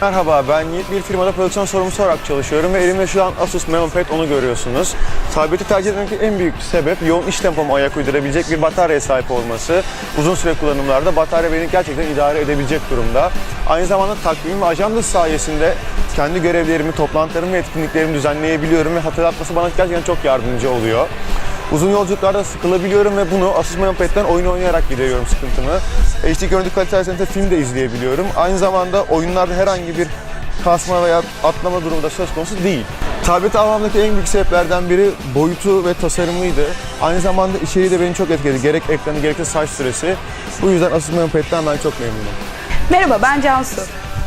Merhaba, ben Yiğit. Bir firmada prodüksiyon sorumlusu olarak çalışıyorum ve elimde şu an Asus MemoPad onu görüyorsunuz. Tableti tercih etmemdeki en büyük sebep yoğun iş tempoma ayak uydurabilecek bir bataryaya sahip olması. Uzun süre kullanımlarda batarya beni gerçekten idare edebilecek durumda. Aynı zamanda takvim ve ajanda sayesinde kendi görevlerimi, toplantılarımı ve etkinliklerimi düzenleyebiliyorum ve hatırlatması bana gerçekten çok yardımcı oluyor. Uzun yolculuklarda sıkılabiliyorum ve bunu Asus MemoPad'den oyun oynayarak gideriyorum sıkıntımı. HD görüntü kalitesinde de film de izleyebiliyorum. Aynı zamanda oyunlarda herhangi bir kasma veya atlama durumu da söz konusu değil. Tableti almamdaki en büyük sebeplerden biri boyutu ve tasarımıydı. Aynı zamanda içeriği de beni çok etkiledi. Gerek ekranı gerekse saç süresi. Bu yüzden Asus MemoPad'den ben çok memnunum. Merhaba ben Cansu.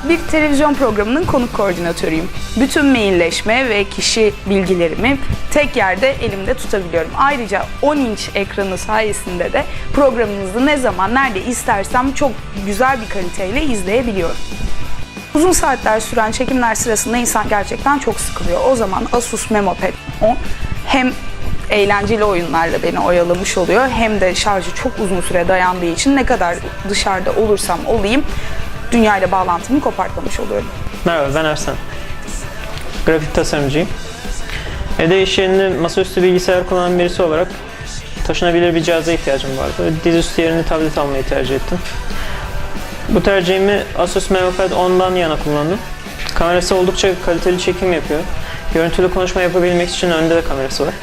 Bir televizyon programının konuk koordinatörüyüm. Bütün mailleşme ve kişi bilgilerimi tek yerde elimde tutabiliyorum. Ayrıca 10 inç ekranı sayesinde de programınızı ne zaman nerede istersem çok güzel bir kaliteyle izleyebiliyorum. Uzun saatler süren çekimler sırasında insan gerçekten çok sıkılıyor. O zaman Asus MemoPad 10 hem eğlenceli oyunlarla beni oyalamış oluyor hem de şarjı çok uzun süre dayandığı için ne kadar dışarıda olursam olayım dünyayla bağlantımı kopartmamış oluyorum. Merhaba ben Ersan. Grafik tasarımcıyım. Evde iş yerinde masaüstü bilgisayar kullanan birisi olarak taşınabilir bir cihaza ihtiyacım vardı. Dizüstü yerine tablet almayı tercih ettim. Bu tercihimi Asus MemoPad 10'dan yana kullandım. Kamerası oldukça kaliteli çekim yapıyor. Görüntülü konuşma yapabilmek için önde de kamerası var.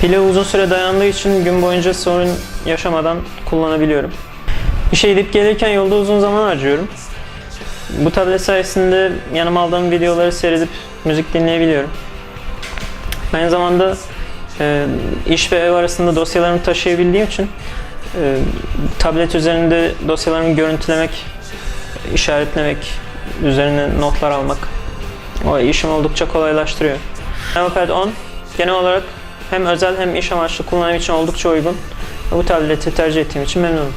Pili uzun süre dayandığı için gün boyunca sorun yaşamadan kullanabiliyorum. İşe gidip gelirken yolda uzun zaman harcıyorum. Bu tablet sayesinde yanıma aldığım videoları seyredip müzik dinleyebiliyorum. Aynı zamanda e, iş ve ev arasında dosyalarımı taşıyabildiğim için e, tablet üzerinde dosyalarımı görüntülemek, işaretlemek, üzerine notlar almak o işimi oldukça kolaylaştırıyor. Notepad 10 genel olarak hem özel hem iş amaçlı kullanım için oldukça uygun. Bu tableti tercih ettiğim için memnunum.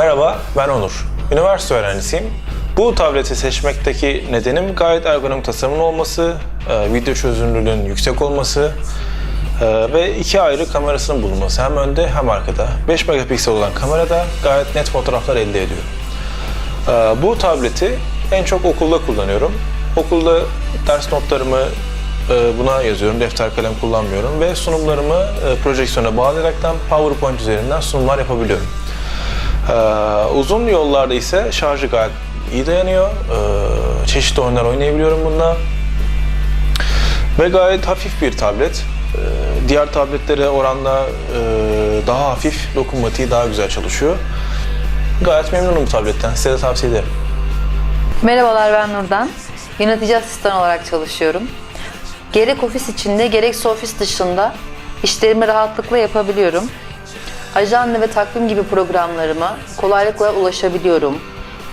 Merhaba, ben Onur. Üniversite öğrencisiyim. Bu tableti seçmekteki nedenim gayet ergonomik tasarımın olması, e, video çözünürlüğünün yüksek olması e, ve iki ayrı kamerasının bulunması. Hem önde hem arkada. 5 megapiksel olan kamerada gayet net fotoğraflar elde ediyor. E, Bu tableti en çok okulda kullanıyorum. Okulda ders notlarımı buna yazıyorum. Defter kalem kullanmıyorum ve sunumlarımı projeksiyona bağlayaraktan PowerPoint üzerinden sunumlar yapabiliyorum. Ee, uzun yollarda ise şarjı gayet iyi dayanıyor. Ee, çeşitli oyunlar oynayabiliyorum bununla. Ve gayet hafif bir tablet. Ee, diğer tabletlere oranla e, daha hafif, dokunmatiği daha güzel çalışıyor. Gayet memnunum bu tabletten. Size de tavsiye ederim. Merhabalar ben Nurdan. Yönetici asistan olarak çalışıyorum. Gerek ofis içinde gerekse ofis dışında işlerimi rahatlıkla yapabiliyorum. Ajanda ve takvim gibi programlarıma kolaylıkla ulaşabiliyorum.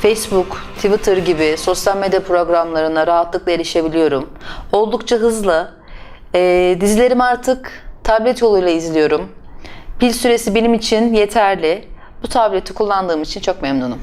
Facebook, Twitter gibi sosyal medya programlarına rahatlıkla erişebiliyorum. Oldukça hızlı. Ee, dizilerimi artık tablet yoluyla izliyorum. Pil süresi benim için yeterli. Bu tableti kullandığım için çok memnunum.